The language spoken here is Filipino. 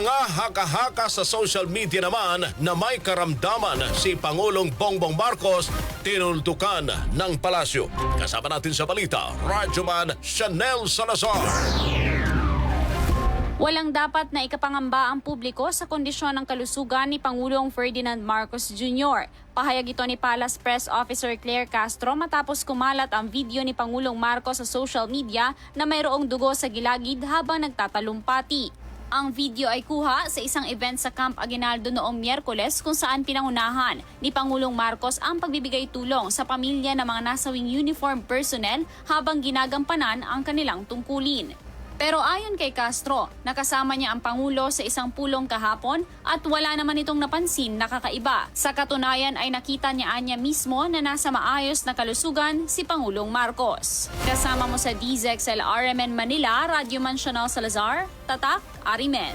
mga haka-haka sa social media naman na may karamdaman si Pangulong Bongbong Marcos tinultukan ng palasyo. Kasama natin sa balita, Radyoman Chanel Salazar. Walang dapat na ikapangamba ang publiko sa kondisyon ng kalusugan ni Pangulong Ferdinand Marcos Jr. Pahayag ito ni Palace Press Officer Claire Castro matapos kumalat ang video ni Pangulong Marcos sa social media na mayroong dugo sa gilagid habang nagtatalumpati. Ang video ay kuha sa isang event sa Camp Aguinaldo noong Miyerkules kung saan pinangunahan ni Pangulong Marcos ang pagbibigay tulong sa pamilya ng mga nasawing uniform personnel habang ginagampanan ang kanilang tungkulin. Pero ayon kay Castro, nakasama niya ang Pangulo sa isang pulong kahapon at wala naman itong napansin na kakaiba. Sa katunayan ay nakita niya anya mismo na nasa maayos na kalusugan si Pangulong Marcos. Kasama mo sa DZXL RMN Manila, Radyo Man Chanel Salazar, Tatak, Arimen.